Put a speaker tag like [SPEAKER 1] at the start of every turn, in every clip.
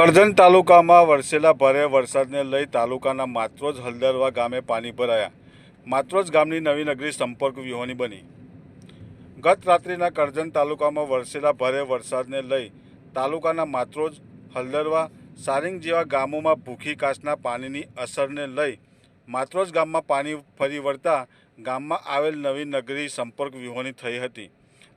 [SPEAKER 1] કરજણ તાલુકામાં વરસેલા ભારે વરસાદને લઈ તાલુકાના માત્રોજ હલદરવા ગામે પાણી ભરાયા. માત્રોજ ગામની નવી નગરી સંપર્ક વ્યૂહોની બની. ગત રાત્રિના કરજણ તાલુકામાં વરસેલા ભારે વરસાદને લઈ તાલુકાના માત્રોજ હલદરવા સારિંગ જેવા ગામોમાં ભૂખી કાચના પાણીની અસરને લઈ માત્રોજ ગામમાં પાણી ફરી વળતા ગામમાં આવેલ નવી નગરી સંપર્ક વ્યૂહોની થઈ હતી.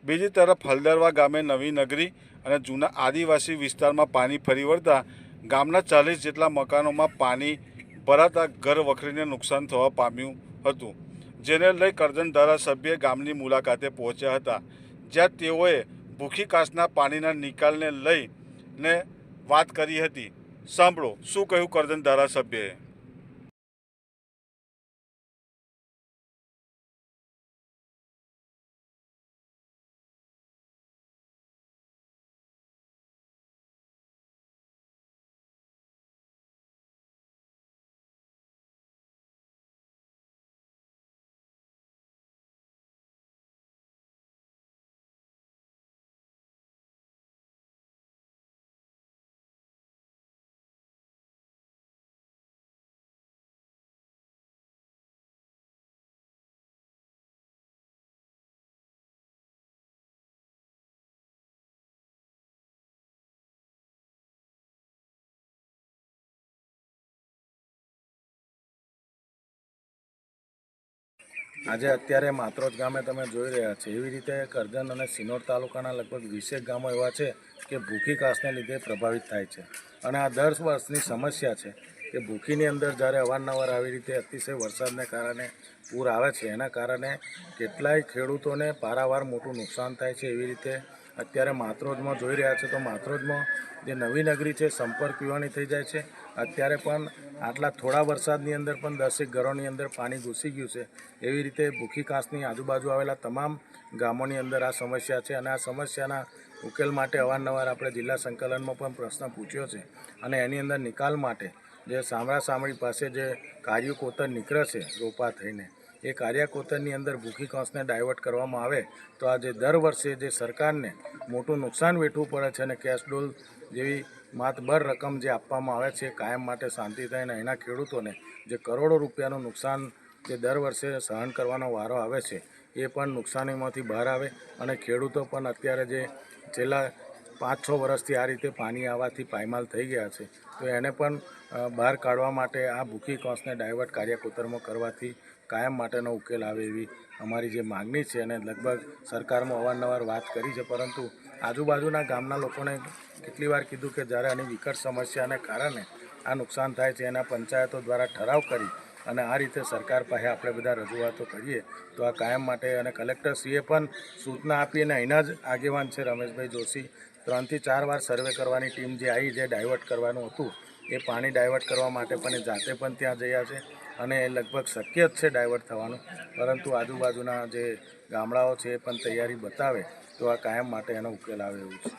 [SPEAKER 1] બીજી તરફ હલદરવા ગામે નવી નગરી અને જૂના આદિવાસી વિસ્તારમાં પાણી ફરી વળતા ગામના ચાલીસ જેટલા મકાનોમાં પાણી ભરાતા ઘર વખરીને નુકસાન થવા પામ્યું હતું, જેને લઈ કરજણ ધારાસભ્ય ગામની મુલાકાતે પહોંચ્યા હતા. જ્યાં તેઓએ ભૂખી કાસના પાણીના નિકાલને લઈને વાત કરી હતી. સાંભળો, શું કહ્યું કરજણ ધારાસભ્યએ?
[SPEAKER 2] આજે અત્યારે માત્રોજ ગામે તમે જોઈ રહ્યા છો. એવી રીતે કરજણ અને સિનોર તાલુકાના લગભગ વીસેક ગામો એવા છે કે ભૂખી કાસને લીધે પ્રભાવિત થાય છે. અને આ દર વર્ષની સમસ્યા છે કે ભૂખીની અંદર જ્યારે અવારનવાર આવી રીતે અતિશય વરસાદને કારણે પૂર આવે છે, એના કારણે કેટલાય ખેડૂતોને પારાવાર મોટું નુકસાન થાય છે એવી રીતે અત્યારે માત્રોજમાં જોઈ રહ્યા છે તો માત્રોજમાં જે નવી નગરી છે, સંપર્ક પીવાની થઈ જાય છે. અત્યારે પણ આટલા થોડા વરસાદની અંદર પણ દસેક ઘરોની અંદર પાણી ઘૂસી ગયું છે. એવી રીતે ભૂખી કાંસની આજુબાજુ આવેલા તમામ ગામોની અંદર આ સમસ્યા છે અને આ સમસ્યાના ઉકેલ માટે અવારનવાર આપણે જિલ્લા સંકલનમાં પણ પ્રશ્ન પૂછ્યો છે અને એની અંદર નિકાલ માટે જે સામડા સામળી પાસે જે કાર્ય કોતર નીકળે છે, રોપા થઈને એ કાર્યકોતરની અંદર ભૂખી કાંસને ડાયવર્ટ કરવામાં આવે તો આજે દર વર્ષે જે સરકારને મોટું નુકસાન વેઠવું પડે છે અને કેશ ડોલ જેવી માતબર રકમ જે આપવામાં આવે છે કાયમ માટે શાંતિ થાય અને એના ખેડૂતોને જે કરોડો રૂપિયાનું નુકસાન જે દર વર્ષે સહન કરવાનો વારો આવે છે એ પણ નુકસાનીમાંથી બહાર આવે અને ખેડૂતો પણ અત્યારે જે છેલ્લા પાંચ છ વર્ષથી આ રીતે પાણી આવવાથી પાયમાલ થઈ ગયા છે. તો એને પણ બહાર કાઢવા માટે આ ભૂખી કોંસને ડાયવર્ટ કાર્યકોતરમાં કરવાથી કાયમ માટેનો ઉકેલ આવે એવી અમારી જે માગણી છે અને લગભગ સરકારમાં અવારનવાર વાત કરી છે. પરંતુ આજુબાજુના ગામના લોકોને કેટલી વાર કીધું કે જ્યારે આની વિકટ સમસ્યાને કારણે આ નુકસાન થાય છે, એના પંચાયતો દ્વારા ઠરાવ કરી અને આ રીતે સરકાર પાસે આપણે બધા રજૂઆતો કરીએ, તો આ કાયમ માટે અને કલેક્ટરશ્રીએ પણ સૂચના આપી અને અહીંના જ આગેવાન છે રમેશભાઈ જોશી ત્રણથી ચાર વાર સર્વે કરવાની ટીમ જે આવી જે ડાયવર્ટ કરવાનું હતું, એ પાણી ડાયવર્ટ કરવા માટે પણ જાતે પણ ત્યાં જયા છે અને લગભગ શક્ય જ છે ડાયવર્ટ થવાનું. પરંતુ આજુબાજુના જે ગામડાઓ છે એ પણ તૈયારી બતાવે તો આ કાયમ માટે એનો ઉકેલ આવે એવું છે.